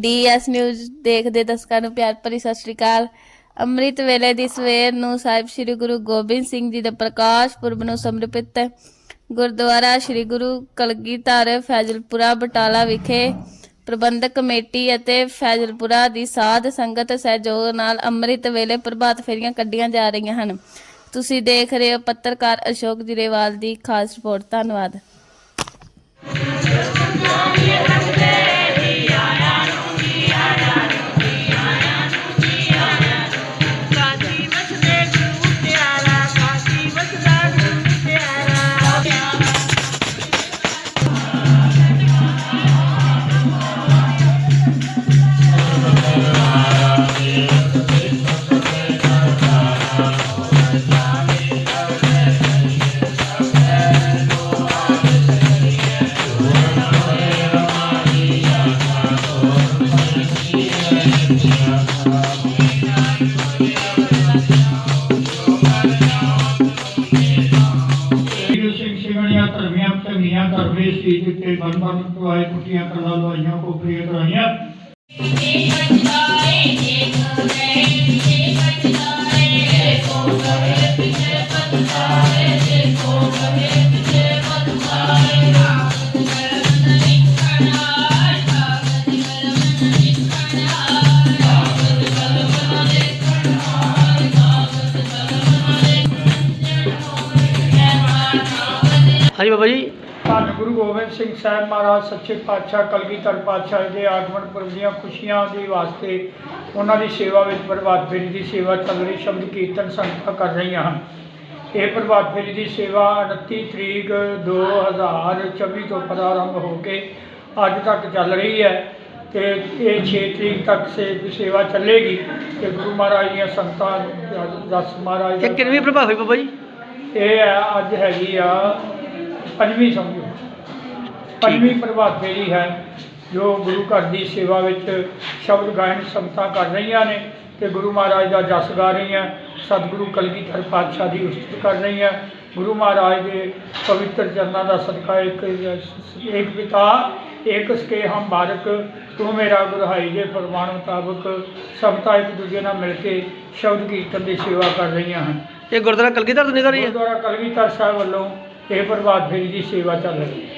DS news ਦੇਖਦੇ ਦਰਸ਼ਕਾਂ ਨੂੰ ਪਿਆਰ ਭਰੀ ਸਤਿ ਸ਼੍ਰੀ ਅਕਾਲ। ਅੰਮ੍ਰਿਤ ਵੇਲੇ ਦੀ ਸਵੇਰ ਨੂੰ ਸਾਹਿਬ ਸ੍ਰੀ ਗੁਰੂ ਗੋਬਿੰਦ ਸਿੰਘ ਜੀ ਦੇ ਪ੍ਰਕਾਸ਼ ਪੁਰਬ ਨੂੰ ਸਮਰਪਿਤ ਗੁਰਦੁਆਰਾ ਸ੍ਰੀ ਗੁਰੂ ਕਲਗੀਧਰ ਫੈਜ਼ਲਪੁਰਾ ਬਟਾਲਾ ਵਿਖੇ ਪ੍ਰਬੰਧਕ ਕਮੇਟੀ ਅਤੇ ਫੈਜ਼ਲਪੁਰਾ ਦੀ ਸਾਧ ਸੰਗਤ ਸਹਿਯੋਗ ਨਾਲ ਅੰਮ੍ਰਿਤ ਵੇਲੇ ਪ੍ਰਭਾਤ ਫੇਰੀਆਂ ਕੱਢੀਆਂ ਜਾ ਰਹੀਆਂ ਹਨ। ਤੁਸੀਂ ਦੇਖ ਰਹੇ ਹੋ ਪੱਤਰਕਾਰ ਅਸ਼ੋਕ ਜੀਰੇਵਾਲ ਦੀ ਖਾਸ ਰਿਪੋਰਟ। ਧੰਨਵਾਦ। ਸਿੰਘ ਧਰਮੀਆਂ ਧਰਮੀਆਂ ਧਰਮੇ ਸੀ ਜਿੱਤੇ ਬਨ ਬਨ ਟਵਾਏ ਕੁੱਟੀਆਂ ਕਰਦਾ ਲਵਾਈਆਂ ਕੋਪਰੀਆਂ ਕਰਾਈਆਂ ਹਾਂਜੀ ਬਾਬਾ ਜੀ। ਧੰਨ ਗੁਰੂ ਗੋਬਿੰਦ ਸਿੰਘ ਸਾਹਿਬ ਮਹਾਰਾਜ ਸੱਚੇ ਪਾਤਸ਼ਾਹ ਕਲਗੀਧਰ ਪਾਤਸ਼ਾਹ ਦੇ ਆਗਮਨ ਪੁਰਬ ਦੀਆਂ ਖੁਸ਼ੀਆਂ ਦੇ ਵਾਸਤੇ ਉਹਨਾਂ ਦੀ ਸੇਵਾ ਵਿੱਚ ਪ੍ਰਭਾਤ ਫੇਰੀ ਦੀ ਸੇਵਾ ਚੱਲ ਰਹੀ ਸ਼ਬਦ ਕੀਰਤਨ ਸੰਗਤਾਂ ਕਰ ਰਹੀਆਂ ਹਨ। ਇਹ ਪ੍ਰਭਾਤ ਫੇਰੀ ਦੀ ਸੇਵਾ 29 ਤਰੀਕ 2024 ਤੋਂ ਪ੍ਰਾਰੰਭ ਹੋ ਕੇ ਅੱਜ ਤੱਕ ਚੱਲ ਰਹੀ ਹੈ ਤੇ ਇਹ 6 ਤਰੀਕ ਤੱਕ ਸੇ ਸੇਵਾ ਚੱਲੇਗੀ ਤੇ ਗੁਰੂ ਮਹਾਰਾਜ ਦੀਆਂ ਸੰਗਤਾਂ ਦਸ ਮਹਾਰਾਜ ਇਹ ਕਿੰਨਵੀਂ ਪ੍ਰਭਾਵ ਹੋਈ ਬਾਬਾ ਜੀ? ਇਹ ਅੱਜ ਹੈਗੀ ਆ ਪੰਜਵੀਂ ਸਮਝੋ। ਪੰਜਵੀਂ ਪ੍ਰਭਾਤ ਫੇਰੀ ਹੈ ਜੋ ਗੁਰੂ ਘਰ ਦੀ ਸੇਵਾ ਵਿੱਚ ਸ਼ਬਦ ਗਾਇਨ ਸੰਗਤਾਂ ਕਰ ਰਹੀਆਂ ਨੇ ਤੇ ਗੁਰੂ ਮਹਾਰਾਜ ਦਾ ਜਸ ਗਾ ਰਹੀਆਂ ਸਤਿਗੁਰੂ ਕਲਗੀਧਰ ਪਾਤਸ਼ਾਹ ਦੀ ਉਸਤਤ ਕਰ ਰਹੀਆਂ। ਗੁਰੂ ਮਹਾਰਾਜ ਦੇ ਪਵਿੱਤਰ ਚਰਨਾਂ ਦਾ ਸਦਕਾ ਇੱਕ ਇੱਕ ਪਿਤਾ ਇੱਕ ਸਕੇ ਹਮ ਬਾਰਕ ਤੂੰ ਮੇਰਾ ਗੁਰਹਾਈ ਦੇ ਫਰਮਾਨ ਮੁਤਾਬਕ ਸੰਗਤਾਂ ਇੱਕ ਦੂਜੇ ਨਾਲ ਮਿਲ ਕੇ ਸ਼ਬਦ ਕੀਰਤਨ ਦੀ ਸੇਵਾ ਕਰ ਰਹੀਆਂ ਹਨ। ਇਹ ਗੁਰਦੁਆਰਾ ਕਲਗੀਧਰ ਤੋਂ ਨਿਕਲ ਰਹੀ ਹੈ? ਗੁਰਦੁਆਰਾ ਕਲਗੀਧਰ ਸਾਹਿਬ ਵੱਲੋਂ ਇਹ ਪ੍ਰਭਾਤ ਫੇਰੀ ਦੀ ਸੇਵਾ ਚੱਲ ਰਹੀ ਹੈ।